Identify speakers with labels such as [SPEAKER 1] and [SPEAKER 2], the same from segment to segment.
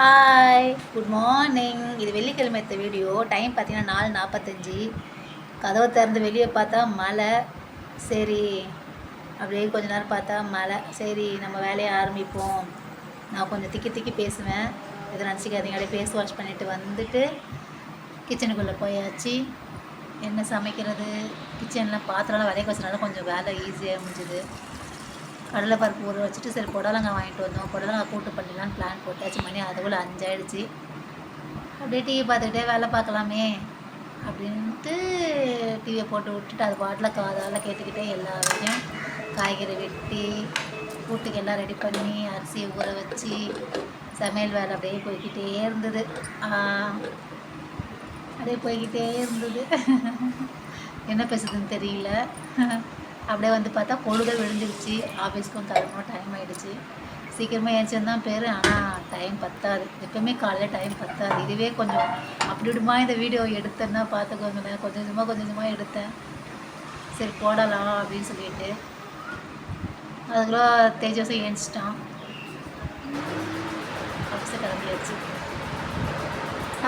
[SPEAKER 1] hi good morning இது வெள்ளிக்கிழமை எடுத்த வீடியோ டைம் பார்த்தீங்கன்னா நாலு நாற்பத்தஞ்சு கதவை திறந்து வெளியே பார்த்தா மழை சரி அப்படியே கொஞ்ச நேரம் பார்த்தா மழை சரி நம்ம வேலையை ஆரம்பிப்போம் நான் கொஞ்சம் திக்கி திக்கி பேசுவேன் இதை நினச்சிக்காதீங்க அப்படியே ஃபேஸ் வாஷ் பண்ணிவிட்டு வந்துட்டு கிச்சனுக்குள்ளே போயாச்சு என்ன சமைக்கிறது கிச்சனில் பாத்திரம்லாம் விதைக்க வச்சனால கொஞ்சம் வேலை ஈஸியாக முடிஞ்சுது கடலைப்பருப்பு ஊற வச்சுட்டு சரி புடலங்காய் வாங்கிட்டு வந்தோம் புடலங்காய் கூட்டு பண்ணிடலான்னு பிளான் போட்டாச்சு மணி அதுக்குள்ளே அஞ்சாயிடுச்சு அப்படியே டிவி பார்த்துக்கிட்டே வேலை பார்க்கலாமே அப்படின்ட்டு டிவியை போட்டு விட்டுட்டு அது பாட்டில் காதால் கேட்டுக்கிட்டே எல்லாரையும் காய்கறி வெட்டி கூட்டுக்கு எல்லாம் ரெடி பண்ணி அரிசியை ஊற வச்சு சமையல் வேலை அப்படியே போய்கிட்டே இருந்தது அப்படியே போய்கிட்டே இருந்தது என்ன பேசுதுன்னு தெரியல அப்படியே வந்து பார்த்தா பொழுதே விழுந்துருச்சு ஆஃபீஸ்க்கும் கிளம்பணும் டைம் ஆகிடுச்சு சீக்கிரமாக ஏஞ்சிருந்தான் பேர் ஆனால் டைம் பத்தாது எப்பவுமே காலையில் டைம் பத்தாது இதுவே கொஞ்சம் அப்படி விடுமா இந்த வீடியோ எடுத்தேன்னா பார்த்துக்கோங்களேன் கொஞ்சம் கொஞ்சமாக கொஞ்சம் கொஞ்சமாக எடுத்தேன் சரி போடலாம் அப்படின்னு சொல்லிட்டு அதுக்குள்ள தேஜஸும் ஏஞ்சிட்டான் அப்படி கிளம்பியாச்சு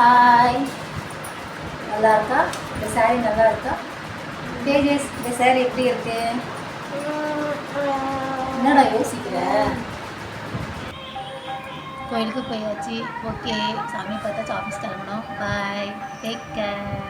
[SPEAKER 1] ஹாய் நல்லா இருக்கா இந்த சாரி நல்லா இருக்கா எப்படி இருக்கு என்னடா கோயிலுக்கு போயாச்சு ஓகே சாமி பார்த்தாச்சு ஆஃபீஸ் கிளம்பணும் பாய் டேக் கேர்